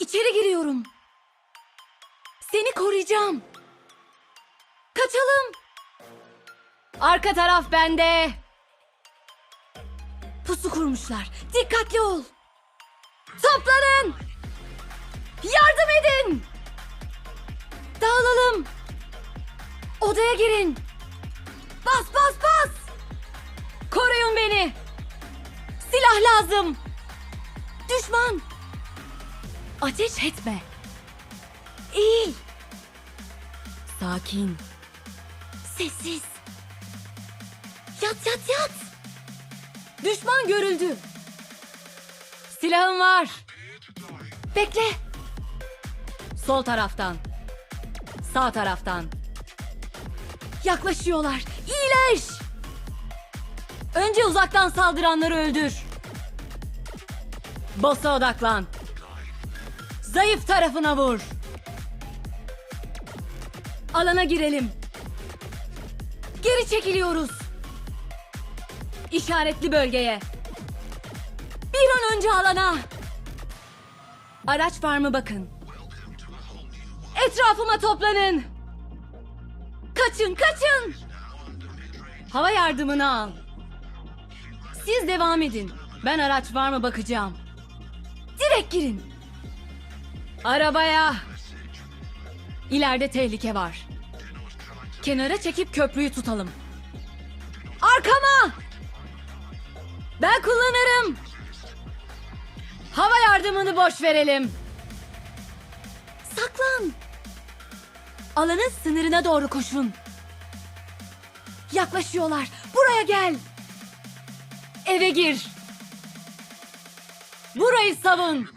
İçeri giriyorum. Seni koruyacağım. Kaçalım. Arka taraf bende. Pusu kurmuşlar. Dikkatli ol. Toplanın. Yardım edin. Dağılalım. Odaya girin. Bas bas bas. Koruyun beni. Silah lazım. Düşman. Ateş etme. Eğil. Sakin. Sessiz. Yat yat yat. Düşman görüldü. Silahım var. Bekle. Sol taraftan. Sağ taraftan. Yaklaşıyorlar. İyileş. Önce uzaktan saldıranları öldür. Boss'a odaklan. Zayıf tarafına vur. Alana girelim. Geri çekiliyoruz. İşaretli bölgeye. Bir an önce alana. Araç var mı bakın. Etrafıma toplanın. Kaçın kaçın. Hava yardımını al. Siz devam edin. Ben araç var mı bakacağım. Direkt girin. Arabaya. İleride tehlike var. Kenara çekip köprüyü tutalım. Arkama. Ben kullanırım. Hava yardımını boş verelim. Saklan. Alanın sınırına doğru koşun. Yaklaşıyorlar. Buraya gel. Eve gir. Burayı savun.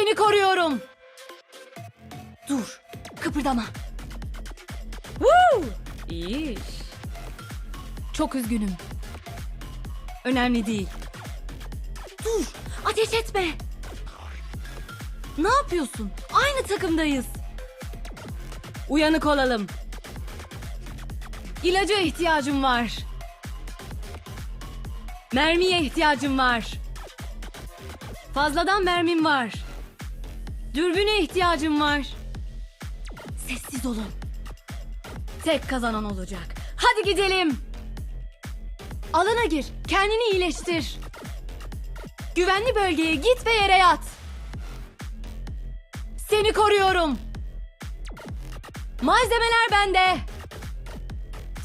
Seni koruyorum. Dur. Kıpırdama. Woo! İyi iş. Çok üzgünüm. Önemli değil. Dur. Ateş etme. Ne yapıyorsun? Aynı takımdayız. Uyanık olalım. İlaca ihtiyacım var. Mermiye ihtiyacım var. Fazladan mermim var. Dürbüne ihtiyacım var. Sessiz olun. Tek kazanan olacak. Hadi gidelim. Alana gir. Kendini iyileştir. Güvenli bölgeye git ve yere yat. Seni koruyorum. Malzemeler bende.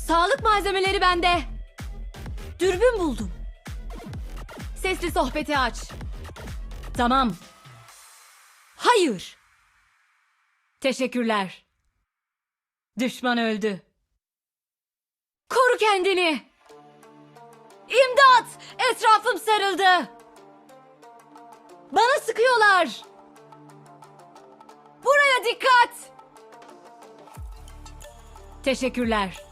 Sağlık malzemeleri bende. Dürbün buldum. Sesli sohbeti aç. Tamam. Hayır. Teşekkürler. Düşman öldü. Koru kendini. İmdat! Etrafım sarıldı. Bana sıkıyorlar. Buraya dikkat. Teşekkürler.